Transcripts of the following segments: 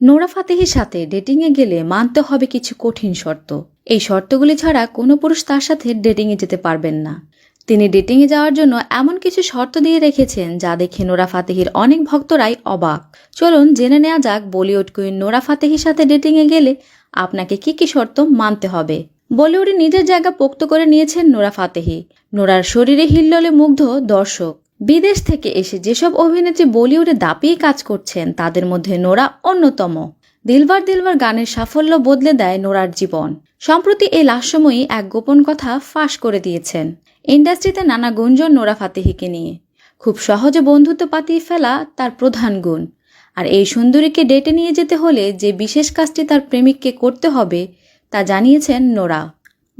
Nora ফাতেহির সাথে ডেটিংয়ে গেলে মানতে হবে কিছু কঠিন শর্ত। এই শর্তগুলি ছাড়া কোনো পুরুষ তার সাথে ডেটিংয়ে যেতে পারবেন না। তিনি ডেটিংয়ে যাওয়ার জন্য এমন কিছু শর্ত দিয়ে রেখেছেন যা দেখে নোরা ফাতেহির অনেক ভক্তরাই অবাক। চলুন জেনে নেওয়া যাক বলিউড কুইন নোরা ফাতেহির সাথে ডেটিংয়ে গেলে আপনাকে কি কি শর্ত মানতে হবে। বলিউডে নিজের জায়গা পোক্ত করে নিয়েছেন নোরা ফাতেহি। নোরার শরীরে হিল্লোলে মুগ্ধ দর্শক। বিদেশ থেকে এসে যেসব অভিনেত্রী বলিউডে দাপিয়ে কাজ করছেন, তাদের মধ্যে নোরা অন্যতম। দিলবার দিলবার গানের সাফল্য বদলে দেয় নোরার জীবন। সম্প্রতি এই লাস্যময়ী এক গোপন কথা ফাঁস করে দিয়েছেন। ইন্ডাস্ট্রিতে নানা গুঞ্জন নোরা ফাতেহিকে নিয়ে। খুব সহজে বন্ধুত্ব পাতিয়ে ফেলা তার প্রধান গুণ। আর এই সুন্দরীকে ডেটে নিয়ে যেতে হলে যে বিশেষ কাজটি তার প্রেমিককে করতে হবে, তা জানিয়েছেন নোরা।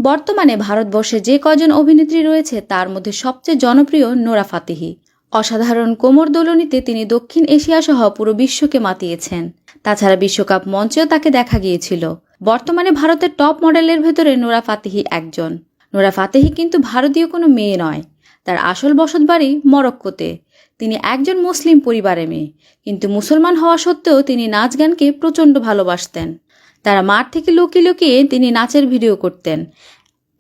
বর্তমানে ভারতবর্ষে যে কজন অভিনেত্রী রয়েছে, তার মধ্যে সবচেয়ে জনপ্রিয় নোরা ফাতেহি। অসাধারণ কোমর দোলনিতে তিনি দক্ষিণ এশিয়া সহ পুরো বিশ্বকে মাতিয়েছেন। তাছাড়া বিশ্বকাপ মঞ্চেও তাকে দেখা গিয়েছিল। বর্তমানে ভারতের টপ মডেলের ভেতরে নোরা ফাতেহি একজন। নোরা ফাতেহি কিন্তু ভারতীয় কোনো মেয়ে নয়। তার আসল বসত বাড়ি মরক্কোতে। তিনি একজন মুসলিম পরিবারে মেয়ে। কিন্তু মুসলমান হওয়া সত্ত্বেও তিনি নাচ গানকে প্রচণ্ড ভালোবাসতেন। তারা মাঠ থেকে লুকিয়ে লুকিয়ে তিনি নাচের ভিডিও করতেন।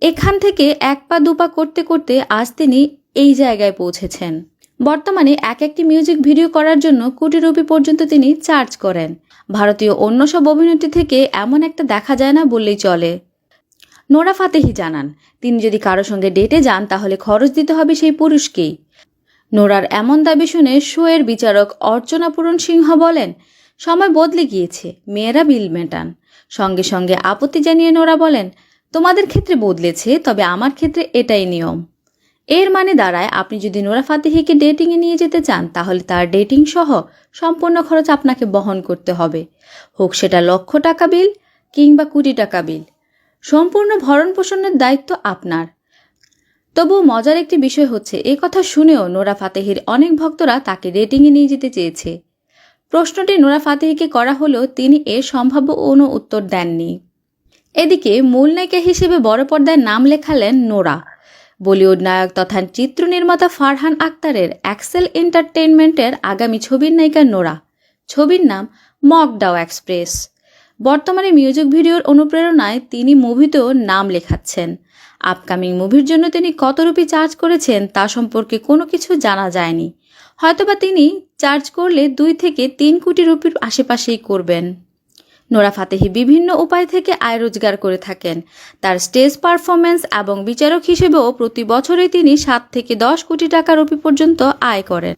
এখান থেকে এক পা দুপা করতে করতে আজ তিনি এই জায়গায় পৌঁছেছেন। বর্তমানে এক একটি মিউজিক ভিডিও করার জন্য কোটি রুপি পর্যন্ত তিনি চার্জ করেন। ভারতীয় অন্য সব অভিনেত্রী থেকে এমন একটা দেখা যায় না বললেই চলে। নোরা ফাতেহি জানান, তিনি যদি কারও সঙ্গে ডেটে যান তাহলে খরচ দিতে হবে সেই পুরুষকেই। নোরার এমন দাবি শুনে শোয়ের বিচারক অর্চনা পূরণ সিংহ বলেন সময় বদলে গিয়েছে, মেয়েরা বিল মেটান। সঙ্গে সঙ্গে আপত্তি জানিয়ে নোরা বলেন, তোমাদের ক্ষেত্রে বদলেছে, তবে আমার ক্ষেত্রে এটাই নিয়ম। এর মানে দাঁড়ায়, আপনি যদি নোরা ফাতেহিকে ডেটিংয়ে নিয়ে যেতে চান, তাহলে তার ডেটিং সহ সম্পূর্ণ খরচ আপনাকে বহন করতে হবে। হোক সেটা লক্ষ টাকা বিল কিংবা কোটি টাকা বিল। সম্পূর্ণ ভরণ পোষণের দায়িত্ব আপনার। তবুও মজার একটি বিষয় হচ্ছে, এ কথা শুনেও নোরা ফাতেহির অনেক ভক্তরা তাকে ডেটিংয়ে নিয়ে যেতে চেয়েছে। প্রশ্নটি নোরা ফাতেহিকে করা হলেও তিনি এর সম্ভাব্য কোনো উত্তর দেননি। এদিকে মূল নায়িকা হিসেবে বড় পর্দায় নাম লেখালেন নোরা। বলিউড নায়ক তথা চিত্র নির্মাতা ফারহান আক্তারের অ্যাক্সেল এন্টারটেইনমেন্টের আগামী ছবির নায়িকা নোরা। ছবির নাম মকডাও এক্সপ্রেস। বর্তমানে মিউজিক ভিডিওর অনুপ্রেরণায় তিনি মুভিতেও নাম লেখাচ্ছেন। আপকামিং মুভির জন্য তিনি কত রুপি চার্জ করেছেন তা সম্পর্কে কোনো কিছু জানা যায়নি। হয়তোবা তিনি চার্জ করলে দুই থেকে তিন কোটি রুপির আশেপাশেই করবেন। নোরা ফাতেহি বিভিন্ন উপায় থেকে আয় রোজগার করে থাকেন। তার স্টেজ পারফরমেন্স এবং বিচারক হিসেবেও প্রতি বছরে তিনি সাত থেকে দশ কোটি টাকা রুপি পর্যন্ত আয় করেন।